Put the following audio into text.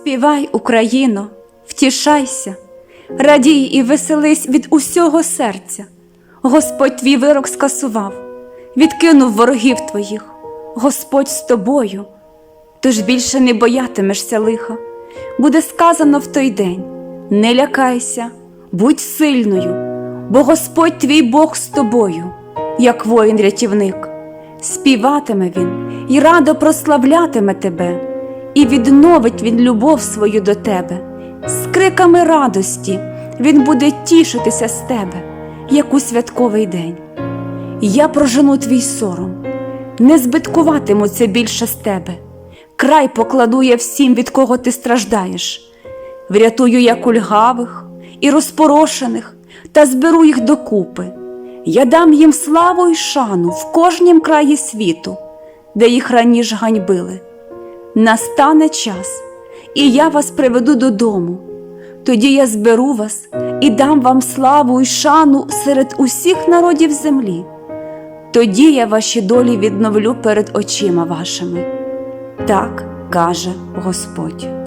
Співай, Україно, втішайся, радій і веселись від усього серця. Господь твій вирок скасував, відкинув ворогів твоїх, Господь з тобою, тож більше не боятимешся лиха. Буде сказано в той день: не лякайся, будь сильною, бо Господь твій Бог з тобою, як воїн-рятівник. Співатиме він і радо прославлятиме тебе, і відновить він любов свою до тебе. З криками радості він буде тішитися з тебе, як у святковий день. Я прожену твій сором, не збиткуватимуться більше з тебе. Край покладу я всім, від кого ти страждаєш. Врятую я кульгавих і розпорошених та зберу їх докупи. Я дам їм славу й шану в кожнім краї світу, де їх раніше ганьбили. Настане час, і я вас приведу додому. Тоді я зберу вас і дам вам славу і шану серед усіх народів землі. Тоді я ваші долі відновлю перед очима вашими. Так каже Господь.